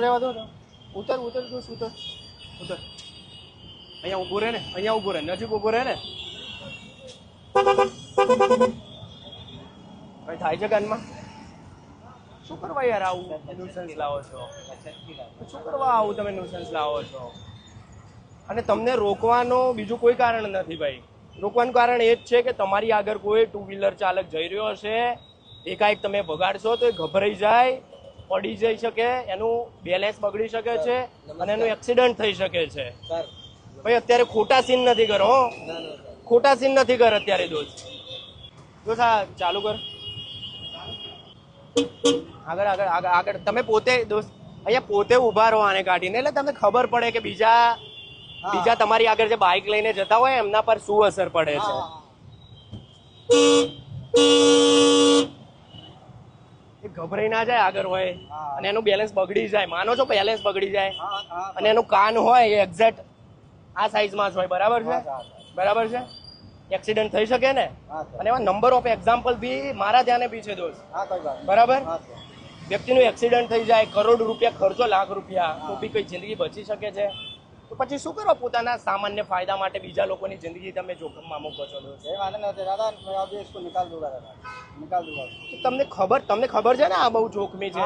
રહેવા દો ઉતર. અહીંયા ઊભું રહે ને? અહીંયા ઊભું રહે. ને? થાય છે કાનમાં? શું કરવા આવું? તમે ન્યુસન્સ લાવો છો? અને તમને રોકવાનો બીજું કોઈ કારણ નથી ભાઈ. રોકવાનું કારણ એ જ છે કે તમારી આગળ કોઈ ટુ વ્હીલર ચાલક જઈ રહ્યો હશે. એકાએક તમે ભગાડશો તો એ ગભરાઈ જાય. પડી જઈ શકે એનું બેલેન્સ બગડી શકે છે અને એનું એક્સિડન્ટ થઈ શકે છે. ભાઈ અત્યારે ખોટા સીન નથી કરો ખોટા સીન નથી કર અત્યારે દોસ્ત દોસ્ત હા ચાલુ કર. આગળ આગળ આગળ આગળ. તમે પોતે દોસ્ત અહીંયા પોતે ઊભા રહો આને કાઢીને. એટલે તમને ખબર પડે કે બીજા બીજા તમારી આગળ જે બાઇક લઈને જતા હોય એમના પર શું અસર પડે છે એ ગભરાઈ ના જાય આગળ હોય. અને એનું બેલેન્સ બગડી જાય. માનો છો બેલેન્સ બગડી જાય? અને એનું કાન હોય એ એક્ઝેક્ટ આ સાઈઝમાં જ હોય. બરાબર છે? બરાબર છે? એક્સિડન્ટ થઈ શકે ને? અને એવા નંબર ઓફ એક્ઝામ્પલ બી મારા ધ્યાને બી છે દોસ્ત. બરાબર? વ્યક્તિનું એક્સિડન્ટ થઈ જાય કરોડ રૂપિયા ખર્ચો લાખ રૂપિયા તો બી કઈ જિંદગી બચી શકે છે? તો પછી શું કરો પોતાના સામાન્ય ફાયદા માટે બીજા લોકોની જિંદગી તમે જોખમમાં મૂકો છો? તમને ખબર તમને ખબર છે ને આ બહુ જોખમી છે?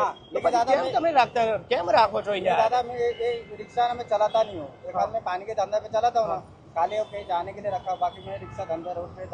કેમ તમે રાખતા કેમ રાખો છો દાદા મેં એ રિક્ષા અમે नहीं નહીં एक बार मैं पानी के धंधा पे चलाता हूँ ना काले कहीं जाने के लिए रखा बाकी मैं रिक्शा धंधा रोड पे